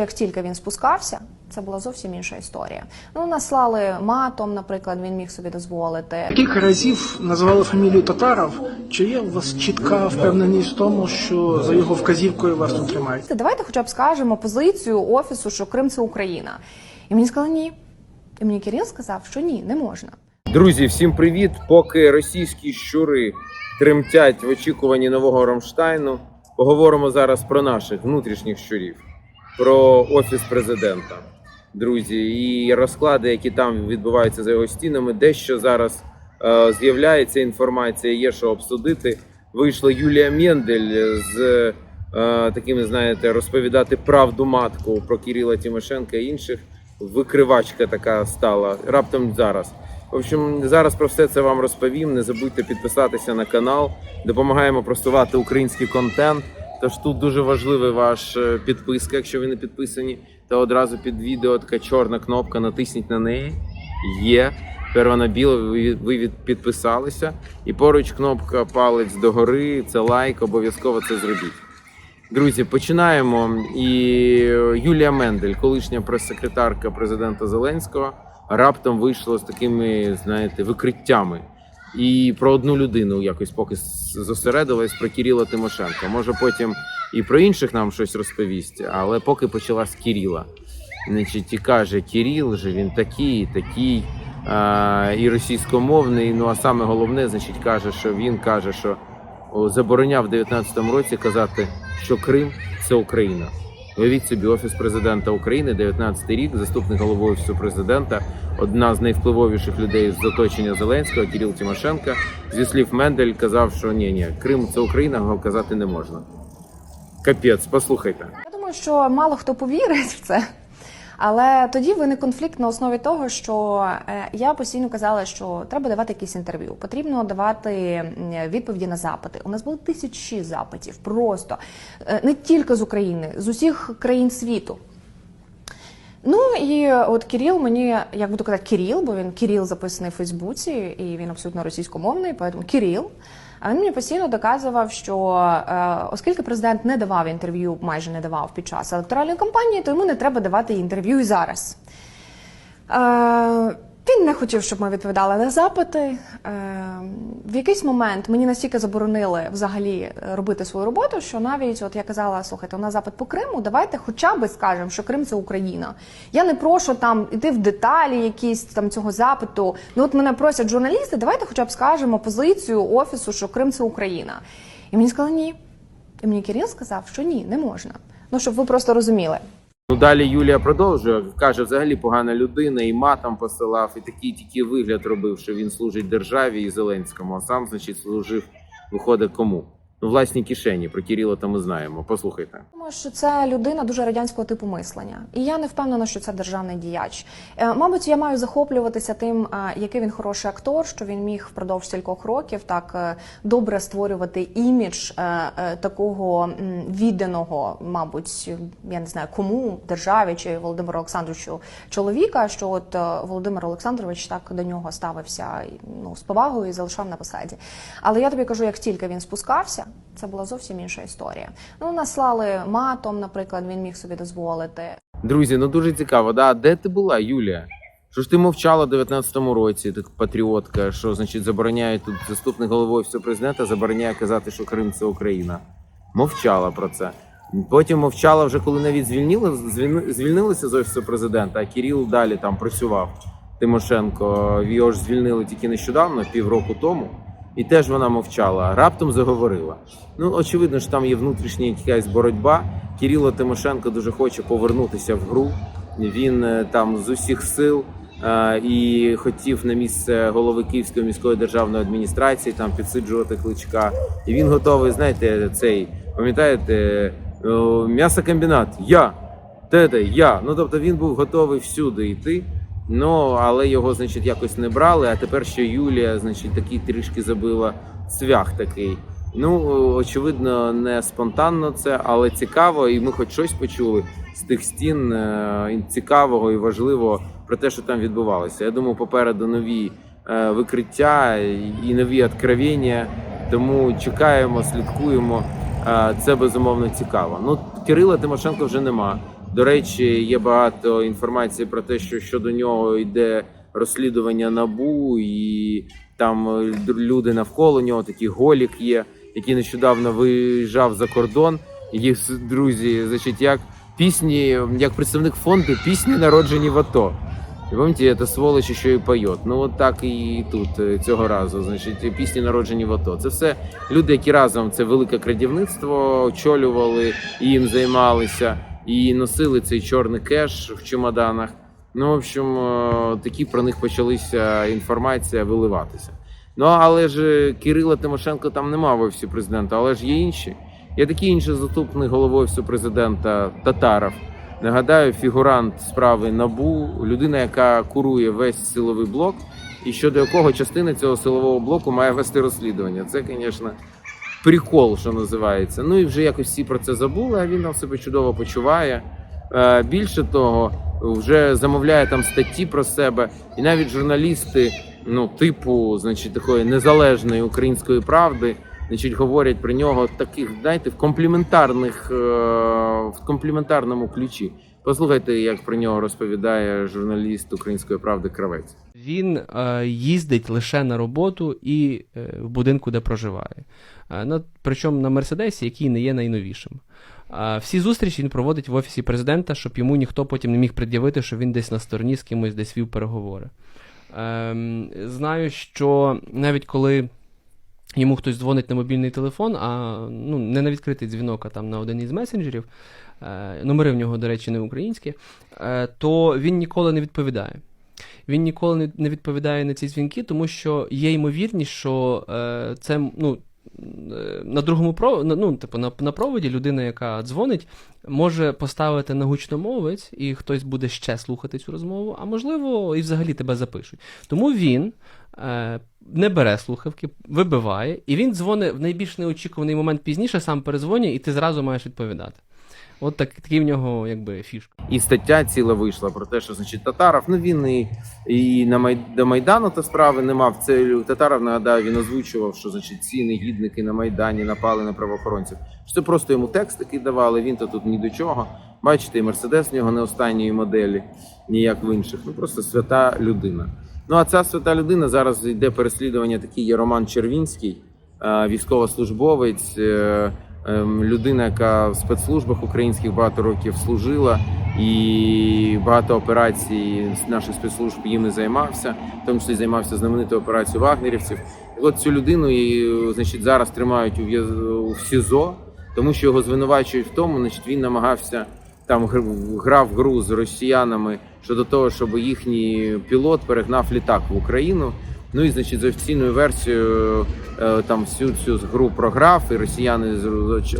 як тільки він спускався, це була зовсім інша історія. Ну, наслали матом, наприклад, він міг собі дозволити. Кілька разів називали фамілію Татаров. Чи є у вас чітка впевненість в тому, що за його вказівкою вас тут тримають? Давайте хоча б скажемо позицію офісу, що Крим це Україна. І мені сказали ні. І мені Кирил сказав, що ні, не можна. Друзі, всім привіт! Поки російські щури тремтять в очікуванні нового Рамштайну, поговоримо зараз про наших внутрішніх щурів, про офіс президента. Друзі, і розклади, які там відбуваються за його стінами, дещо зараз е, з'являється інформація, є що обсудити. Вийшла Юлія Мендель з е, такими, знаєте, розповідати правду матку про Кирила Тимошенка і інших. Викривачка така стала раптом зараз. В общем, зараз про все це вам розповім. Не забудьте підписатися на канал. Допомагаємо просувати український контент. Тож тут дуже важлива ваша підписка, якщо ви не підписані, то одразу під відео така чорна кнопка, натисніть на неї. Є. Тепер вона біла, ви підписалися. І поруч кнопка палець догори, це лайк, обов'язково це зробіть. Друзі, починаємо. І Юлія Мендель, колишня прес-секретарка президента Зеленського, раптом вийшла з такими, знаєте, викриттями. І про одну людину якось поки зосередилась про Кирила Тимошенка. Може потім і про інших нам щось розповість, але поки почала з Кирила. Значить, і каже, Кирил же він такий, такий, а, і російськомовний. Ну а саме головне, значить, каже, що він каже, що забороняв в 19-му році казати, що Крим це Україна. Уявіть собі, офіс президента України, 19-й рік, заступник голови офісу президента, одна з найвпливовіших людей з оточення Зеленського, Кирил Тимошенко, зі слів Мендель казав, що ні, ні, Крим це Україна, його казати не можна. Капець, послухайте. Я думаю, що мало хто повірить в це. Але тоді виник конфлікт на основі того, що е, я постійно казала, що треба давати якісь інтерв'ю, потрібно давати відповіді на запити. У нас було тисячі запитів, просто Е, не тільки з України, з усіх країн світу. Ну і от Кирил мені, як буду казати, Кирил, бо він Кирил записаний в Фейсбуці, і він абсолютно російськомовний, тому Кирил. А він мені постійно доказував, що е, оскільки президент не давав інтерв'ю, майже не давав під час електоральної кампанії, то йому не треба давати інтерв'ю і зараз. Е, він не хотів, щоб ми відповідали на запити. Е, в якийсь момент мені настільки заборонили взагалі робити свою роботу, що навіть от я казала: слухайте, у нас запит по Криму, давайте хоча б скажемо, що Крим це Україна. Я не прошу там іти в деталі якісь там цього запиту. Ну от мене просять журналісти, давайте хоча б скажемо позицію офісу, що Крим це Україна. І мені сказали ні. І мені Кирил сказав, що ні, не можна. Ну щоб ви просто розуміли. Ну далі Юлія продовжує, каже, взагалі погана людина, і матом посилав, і такий тільки вигляд робив, що він служить державі і Зеленському, а сам, значить, служив, виходить кому? Ну, власній кишені. Про Кирила то ми знаємо. Послухайте. Думаю, що це людина дуже радянського типу мислення, і я не впевнена, що це державний діяч. Е, Мабуть, я маю захоплюватися тим, е, який він хороший актор, що він міг впродовж кількох років так е, добре створювати імідж такого відданого, мабуть, я не знаю кому державі чи Володимиру Олександровичу чоловіка. Що от Володимир Олександрович так до нього ставився ну з повагою і залишав на посаді. Але я тобі кажу, як тільки він спускався, це була зовсім інша історія. Ну наслали матом, наприклад, він міг собі дозволити. Друзі, ну дуже цікаво. Да? Де ти була, Юлія? Що ж ти мовчала в 19-му році, так патріотка, що значить забороняє тут заступник голови офісу президента, забороняє казати, що Крим це Україна. Мовчала про це. Потім мовчала вже коли навіть звільнили, звільни- звільнилися з офісу президента, а Кирил далі там працював. Тимошенко його ж звільнили тільки нещодавно, півроку тому, і теж вона мовчала. Раптом заговорила. Ну очевидно, що там є внутрішня якась боротьба. Кирило Тимошенко дуже хоче повернутися в гру. Він е, там з усіх сил е, і хотів на місце голови Київської міської державної адміністрації там підсиджувати кличка. І він готовий, знаєте, цей пам'ятаєте, е, м'ясокомбінат. Я те, я. Ну тобто він був готовий всюди йти. Ну але його, значить, якось не брали. А тепер ще Юлія, значить, такий трішки забила цвях такий. Ну, очевидно, не спонтанно це, але цікаво, і ми хоч щось почули з тих стін е, цікавого і важливого про те, що там відбувалося. Я думаю, попереду нові е, викриття і нові откровення. Тому чекаємо, слідкуємо. Е, Це безумовно цікаво. Ну, Кирила Тимошенко вже нема. До речі, є багато інформації про те, що щодо нього йде розслідування набу, і там е, люди навколо нього, такий голік є, який нещодавно виїжджав за кордон. Їх друзі, значить, як пісні, як представник фонду пісні народжені в АТО. І пам'ятаєте, це сволочь ще і поет. Ну от так і тут е, цього разу. Значить, пісні народжені в АТО. Це все люди, які разом це велике крадівництво очолювали і їм займалися, і носили цей чорний кеш в чемоданах. Ну, в общем, е, такі про них почалися інформація виливатися. Ну але ж Кирила Тимошенко там нема в офісі президента, але ж є інші. Є такий інший заступник голови офісу президента Татаров. Нагадаю, фігурант справи Набу, людина, яка курує весь силовий блок, і щодо якого частина цього силового блоку має вести розслідування. Це, звісно, прикол, що називається. Ну і вже якось всі про це забули, а він там себе чудово почуває. Е, Більше того, вже замовляє там статті про себе, і навіть журналісти, ну, типу, значить, такої незалежної української правди, значить, говорять про нього таких, знаєте, в компліментарних, е, в компліментарному ключі. Послухайте, як про нього розповідає журналіст української правди Кравець. Він е, їздить лише на роботу і е, в будинку, де проживає. Е, на, причому на Мерседесі, який не є найновішим. Е, всі зустрічі він проводить в офісі президента, щоб йому ніхто потім не міг пред'явити, що він десь на стороні з кимось десь вів переговори. Ем, знаю, що навіть коли йому хтось дзвонить на мобільний телефон, а ну, не на відкритий дзвінок, а там на один із месенджерів, е, номери в нього, до речі, не українські, е, то він ніколи не відповідає. Він ніколи не- відповідає на ці дзвінки, тому що є ймовірність, що е, це ну, е, на другому ну, типу, на, на проводі людина, яка дзвонить, може поставити на гучномовець, і хтось буде ще слухати цю розмову, а можливо, і взагалі тебе запишуть. Тому він е, не бере слухавки, вибиває, і він дзвонить в найбільш неочікуваний момент пізніше, сам перезвонює, і ти зразу маєш відповідати. От так, такий в нього якби фішка. І стаття ціла вийшла про те, що значить Татаров, ну він і, і на Май... до Майдану та справи не мав. Це Татаров, нагадаю, він озвучував, що значить ці негідники на Майдані напали на правоохоронців. Це просто йому текст такий давали, він то тут ні до чого. Бачите, і Мерседес в нього не останньої моделі, ніяк в інших. Ну просто свята людина. Ну а ця свята людина зараз йде переслідування. Такий є Роман Червінський, е, військовослужбовець. Ем, людина, яка в спецслужбах українських багато років служила, і багато операцій наших спецслужб їм і займався, в тому числі займався знаменитою операцією вагнерівців. От цю людину і, значить, зараз тримають у, СІЗО, тому що його звинувачують в тому, значить, він намагався там гр- грав гру з росіянами щодо того, щоб їхній пілот перегнав літак в Україну. Ну і значить, за офіційною версією е, там всю цю гру програв, і росіяни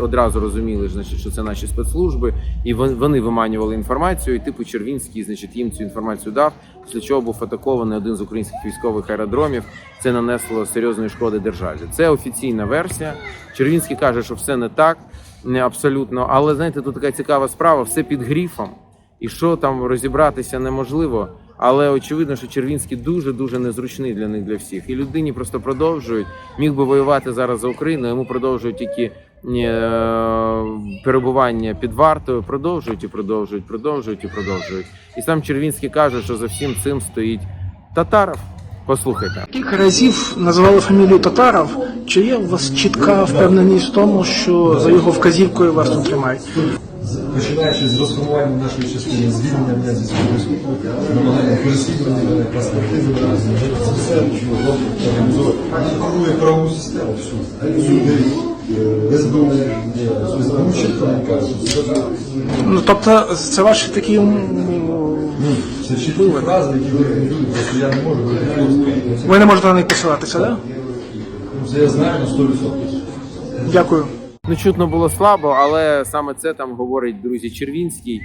одразу розуміли, значить, що це наші спецслужби, і вони виманювали інформацію. І типу Червінський, значить, їм цю інформацію дав. Після чого був атакований один з українських військових аеродромів. Це нанесло серйозної шкоди державі. Це офіційна версія. Червінський каже, що все не так, не абсолютно. Але знаєте, тут така цікава справа, все під гріфом. І що там розібратися неможливо. Але очевидно, що Червінський дуже дуже незручний для них для всіх. І людині просто продовжують. Міг би воювати зараз за Україну. Йому продовжують тільки е, перебування під вартою. Продовжують і продовжують, продовжують і продовжують. І сам Червінський каже, що за всім цим стоїть Татаров. Послухайте. Кілька разів називали фамілію Татаров. Чи є у вас чітка впевненість в тому, що за його вказівкою вас тут тримають? Починаючи з розформування нашої частини, звільнення мене зі свого служби, намагання переслідування мене, паспорти це все організовує. Формує правову систему всю. Суди, е, СБУ, е, СБУ чітко не кажуть. Ну тобто, це ваші такі Ні, це чіткі фрази, які ви рекомендуєте, просто я не можу ви не можете на них посилатися, так? Да? Це я знаю на 100%. Дякую. Ну, чутно було слабо, але саме це там говорить друзі Червінський.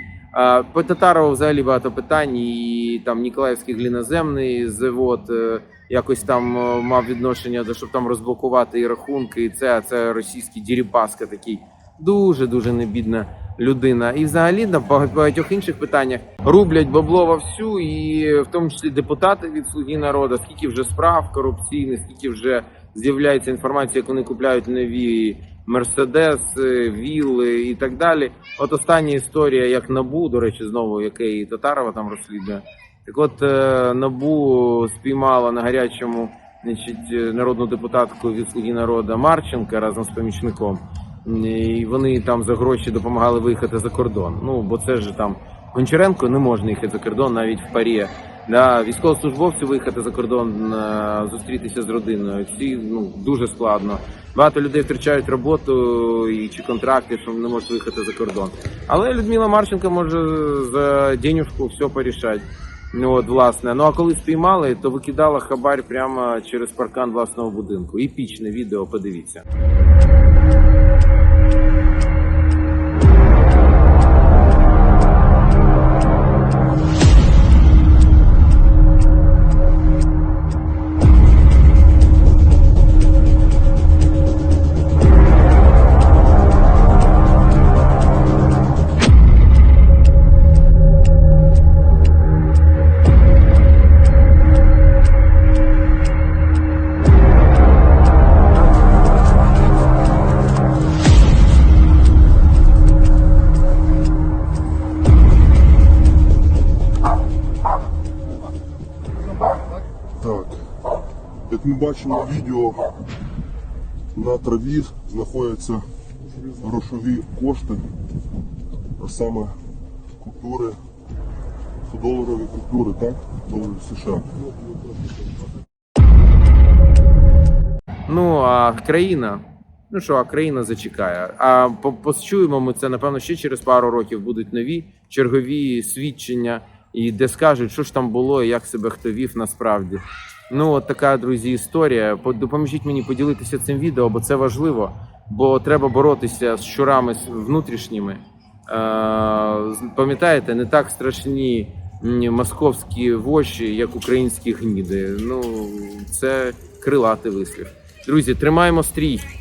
По Татарову взагалі багато питань, і там Ніколаївський гліноземний завод е, якось там е, мав відношення до щоб там розблокувати і рахунки, і це, це російський Діріпаска такий дуже дуже небідна людина. І взагалі на бага- багатьох інших питаннях рублять бабло вовсю, і в тому числі депутати від слуги народу, скільки вже справ корупційних, скільки вже з'являється інформація, як вони купляють нові мерседеси, вілли і так далі. От остання історія, як набу, до речі, знову яке і Татарова там розслідує. Так от е, набу спіймала на гарячому значить, е, народну депутатку від слуги народу Марченка разом з помічником. І вони там за гроші допомагали виїхати за кордон. Ну бо це ж там Гончаренко не можна їхати за кордон навіть в парі. Да, військовослужбовцю виїхати за кордон, е, зустрітися з родиною. Всі ну дуже складно. Багато людей втрачають роботу і чи контракти, що не можуть виїхати за кордон. Але Людмила Марченко може за денюжку все порішати. Ну от власне. Ну а коли спіймали, то викидала хабар прямо через паркан власного будинку. Епічне відео, подивіться. Бачимо відео, на траві знаходяться грошові кошти, а саме купюри, 100-доларові купюри, так? Доларів США. Ну а країна. Ну що, а країна зачекає. А почуємо ми це, напевно, ще через пару років будуть нові чергові свідчення, і де скажуть, що ж там було і як себе хто вів насправді. Ну, от така, друзі, історія. По- Допоможіть мені поділитися цим відео, бо це важливо, бо треба боротися з щурами внутрішніми. Е, пам'ятаєте, не так страшні московські воші, як українські гніди. Ну, це крилатий вислів. Друзі, тримаємо стрій.